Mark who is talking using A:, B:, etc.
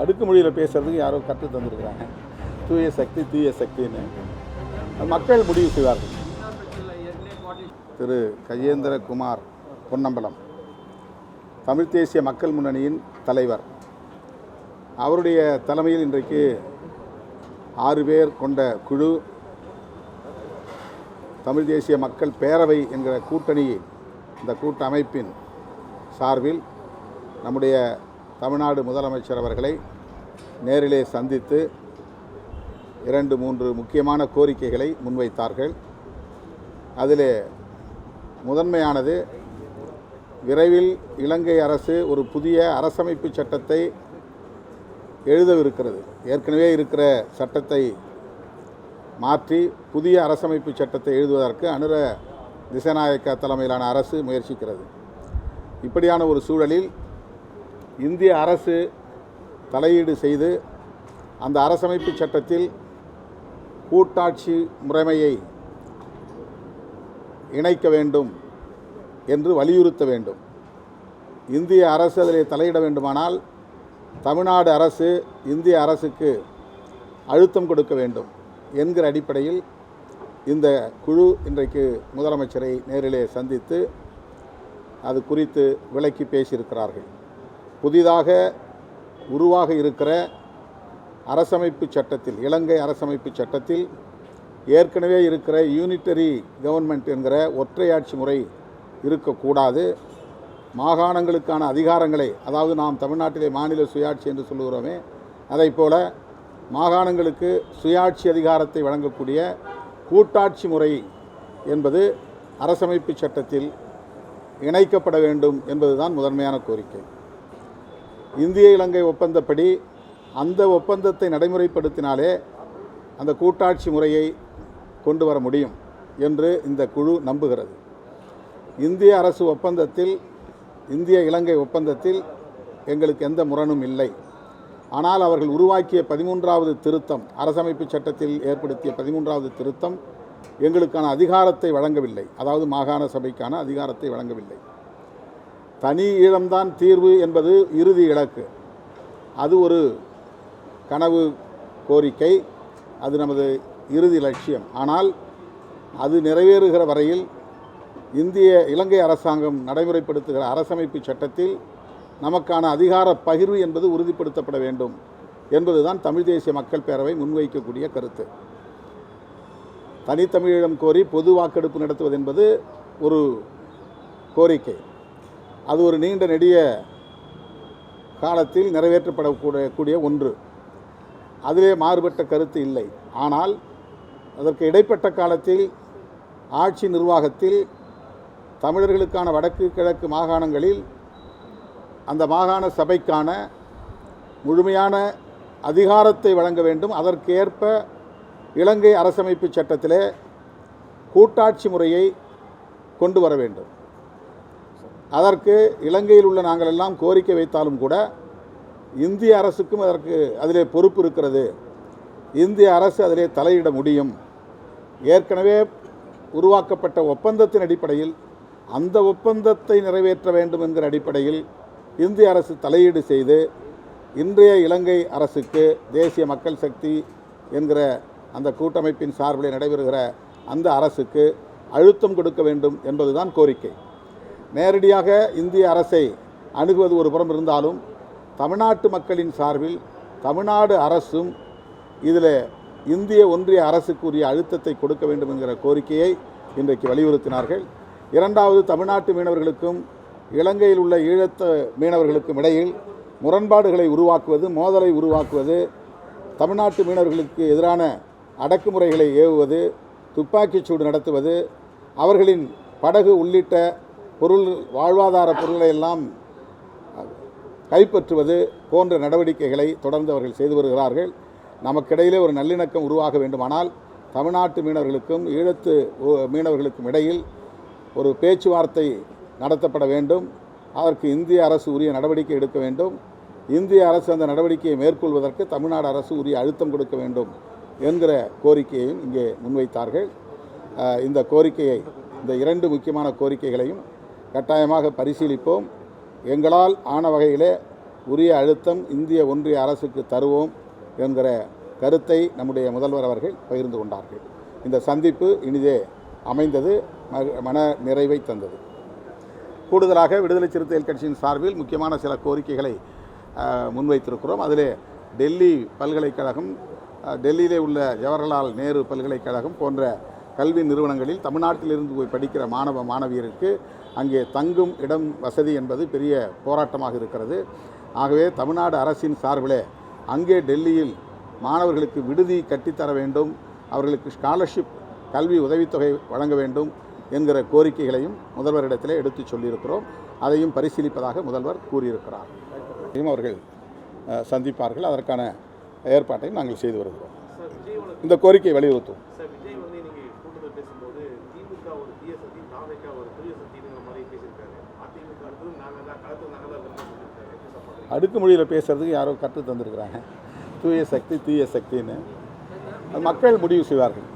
A: அடுக்கு மொழியில் பேசுகிறதுக்கு யாரோ கற்று தந்திருக்கிறாங்க. தூய சக்தி தீய சக்தின்னு. மக்கள் முடிவு செய்வார்கள். திரு கஜேந்திரகுமார் பொன்னம்பலம். தமிழ் தேசிய மக்கள் முன்னணியின் தலைவர். அவருடைய தலைமையில் இன்றைக்கு ஆறு பேர் கொண்ட குழு தமிழ் தேசிய மக்கள் பேரவை என்கிற கூட்டணி இந்த கூட்ட அமைப்பின் சார்பில் நம்முடைய தமிழ்நாடு முதலமைச்சர் அவர்களை நேரிலே சந்தித்து இரண்டு மூன்று முக்கியமான கோரிக்கைகளை முன்வைத்தார்கள். அதில் முதன்மையானது விரைவில் இலங்கை அரசு ஒரு புதிய அரசமைப்பு சட்டத்தை எழுதவிருக்கிறது. ஏற்கனவே இருக்கிற சட்டத்தை மாற்றி புதிய அரசமைப்பு சட்டத்தை எழுதுவதற்கு அனுர திசநாயக்க தலைமையிலான அரசு முயற்சிக்கிறது. இப்படியான ஒரு சூழலில் இந்திய அரசு தலையீடு செய்து அந்த அரசமைப்பு சட்டத்தில் கூட்டாட்சி முறைமையை இணைக்க வேண்டும் என்று வலியுறுத்த வேண்டும். இந்திய அரசு அதில் தலையிட வேண்டுமானால் தமிழ்நாடு அரசு இந்திய அரசுக்கு அழுத்தம் கொடுக்க வேண்டும் என்கிற அடிப்படையில் இந்த குழு இன்றைக்கு முதலமைச்சரை நேரிலே சந்தித்து அது குறித்து விளக்கி பேசியிருக்கிறார்கள். புதிதாக உருவாக இருக்கிற அரசமைப்பு சட்டத்தில் இலங்கை அரசமைப்பு சட்டத்தில் ஏற்கனவே இருக்கிற யூனிட்டரி கவர்மெண்ட் என்கிற ஒற்றையாட்சி முறை இருக்கக்கூடாது. மாகாணங்களுக்கான அதிகாரங்களை அதாவது நாம் தமிழ்நாட்டிலே மாநில சுயாட்சி என்று சொல்லுகிறோமே அதைப் போல மாகாணங்களுக்கு சுயாட்சி அதிகாரத்தை வழங்கக்கூடிய கூட்டாட்சி முறை என்பது அரசமைப்பு சட்டத்தில் இணைக்கப்பட வேண்டும் என்பதுதான் முதன்மையான கோரிக்கை. இந்திய இலங்கை ஒப்பந்தப்படி அந்த ஒப்பந்தத்தை நடைமுறைப்படுத்தினாலே அந்த கூட்டாட்சி முறையை கொண்டு வர முடியும் என்று இந்த குழு நம்புகிறது. இந்திய அரசு ஒப்பந்தத்தில் இந்திய இலங்கை ஒப்பந்தத்தில் எங்களுக்கு எந்த முரணும் இல்லை. ஆனால் அவர்கள் உருவாக்கிய பதிமூன்றாவது திருத்தம் அரசமைப்பு சட்டத்தில் ஏற்படுத்திய பதிமூன்றாவது திருத்தம் எங்களுக்கான அதிகாரத்தை வழங்கவில்லை. அதாவது மாகாண சபைக்கான அதிகாரத்தை வழங்கவில்லை. தனி ஈழம்தான் தீர்வு என்பது இறுதி இலக்கு. அது ஒரு கனவு கோரிக்கை அது நமது இறுதி லட்சியம். ஆனால் அது நிறைவேறுகிற வரையில் இந்திய இலங்கை அரசாங்கம் நடைமுறைப்படுத்துகிற அரசமைப்பு சட்டத்தில் நமக்கான அதிகார பகிர்வு என்பது உறுதிப்படுத்தப்பட வேண்டும் என்பதுதான் தமிழ் தேசிய மக்கள் பேரவை முன்வைக்கக்கூடிய கருத்து. தனித்தமிழீழம் கோரி பொது வாக்கெடுப்பு நடத்துவது என்பது ஒரு கோரிக்கை. அது ஒரு நீண்ட நெடிய காலத்தில் நிறைவேற்றப்படக்கூடிய கூடிய ஒன்று. அதிலே மாறுபட்ட கருத்து இல்லை. ஆனால் அதற்கு இடைப்பட்ட காலத்தில் ஆட்சி நிர்வாகத்தில் தமிழர்களுக்கான வடக்கு கிழக்கு மாகாணங்களில் அந்த மாகாண சபைக்கான முழுமையான அதிகாரத்தை வழங்க வேண்டும். அதற்கேற்ப இலங்கை அரசமைப்பு சட்டத்திலே கூட்டாட்சி முறையை கொண்டு வர வேண்டும். அதற்கு இலங்கையில் உள்ள நாங்கள் எல்லாம் கோரிக்கை வைத்தாலும் கூட இந்திய அரசுக்கும் அதற்கு அதிலே பொறுப்பு இருக்கிறது. இந்திய அரசு அதிலே தலையிட முடியும். ஏற்கனவே உருவாக்கப்பட்ட ஒப்பந்தத்தின் அடிப்படையில் அந்த ஒப்பந்தத்தை நிறைவேற்ற வேண்டும் என்கிற அடிப்படையில் இந்திய அரசு தலையீடு செய்து இன்றைய இலங்கை அரசுக்கு தேசிய மக்கள் சக்தி என்கிற அந்த கூட்டமைப்பின் சார்பில் நடைபெறுகிற அந்த அரசுக்கு அழுத்தம் கொடுக்க வேண்டும் என்பதுதான் கோரிக்கை. நேரடியாக இந்திய அரசை அணுகுவது ஒரு புறம் இருந்தாலும் தமிழ்நாட்டு மக்களின் சார்பில் தமிழ்நாடு அரசும் இதில் இந்திய ஒன்றிய அரசுக்குரிய அழுத்தத்தை கொடுக்க வேண்டும் என்கிற கோரிக்கையை இன்றைக்கு வலியுறுத்தினார்கள். இரண்டாவது தமிழ்நாட்டு மீனவர்களுக்கும் இலங்கையில் உள்ள ஈழத்த மீனவர்களுக்கும் இடையில் முரண்பாடுகளை உருவாக்குவது மோதலை உருவாக்குவது தமிழ்நாட்டு மீனவர்களுக்கு எதிரான அடக்குமுறைகளை ஏவுவது துப்பாக்கிச் சூடு நடத்துவது அவர்களின் படகு உள்ளிட்ட பொருள் வாழ்வாதார பொருள்களை எல்லாம் கைப்பற்றுவது போன்ற நடவடிக்கைகளை தொடர்ந்து அவர்கள் செய்து வருகிறார்கள். நமக்கிடையிலே ஒரு நல்லிணக்கம் உருவாக வேண்டுமானால் தமிழ்நாட்டு மீனவர்களுக்கும் ஈழத்து மீனவர்களுக்கும் இடையில் ஒரு பேச்சுவார்த்தை நடத்தப்பட வேண்டும். அதற்கு இந்திய அரசு உரிய நடவடிக்கை எடுக்க வேண்டும். இந்திய அரசு அந்த நடவடிக்கையை மேற்கொள்வதற்கு தமிழ்நாடு அரசு உரிய அழுத்தம் கொடுக்க வேண்டும் என்கிற கோரிக்கையையும் இங்கே முன்வைத்தார்கள். இந்த கோரிக்கையை இந்த இரண்டு முக்கியமான கோரிக்கைகளையும் கட்டாயமாக பரிசீலிப்போம். எங்களால் ஆன வகையிலே உரிய அழுத்தம் இந்திய ஒன்றிய அரசுக்கு தருவோம் என்கிற கருத்தை நம்முடைய முதல்வர் அவர்கள் பகிர்ந்து கொண்டார்கள். இந்த சந்திப்பு இனிதே அமைந்தது மக- மன நிறைவை தந்தது. கூடுதலாக விடுதலை சிறுத்தைகள் கட்சியின் சார்பில் முக்கியமான சில கோரிக்கைகளை முன்வைத்திருக்கிறோம். அதிலே டெல்லி பல்கலைக்கழகம் டெல்லியிலே உள்ள ஜவஹர்லால் நேரு பல்கலைக்கழகம் போன்ற கல்வி நிறுவனங்களில் தமிழ்நாட்டிலிருந்து போய் படிக்கிற மாணவ மாணவியருக்கு அங்கே தங்கும் இடம் வசதி என்பது பெரிய போராட்டமாக இருக்கிறது. ஆகவே தமிழ்நாடு அரசின் சார்பிலே அங்கே டெல்லியில் மாணவர்களுக்கு விடுதி கட்டித்தர வேண்டும் அவர்களுக்கு ஸ்காலர்ஷிப் கல்வி உதவித்தொகை வழங்க வேண்டும் என்கிற கோரிக்கைகளையும் முதல்வரிடத்திலே எடுத்துச் சொல்லியிருக்கிறோம். அதையும் பரிசீலிப்பதாக முதல்வர் கூறியிருக்கிறார். அவர்கள் சந்திப்பார்கள். அதற்கான ஏற்பாட்டையும் நாங்கள் செய்து வருகிறோம். இந்த கோரிக்கை வலியுறுத்தும்
B: பேசும்போது திமுக ஒரு தீய சக்தி தாவேக்கா ஒரு தூய சக்திங்கிற மாதிரி பேசியிருக்காரு. அதிமுக அடுத்தது நாங்கள் தான் களத்தில் நாங்கள் தான் இருக்கோம்னு சொல்லியிருக்காரு.
A: அடுக்குமொழியில் பேசுறதுக்கு யாரோ கற்று தந்திருக்கிறாங்க. தூய சக்தி தீய சக்தின்னு. மக்கள் முடிவு செய்வார்கள்.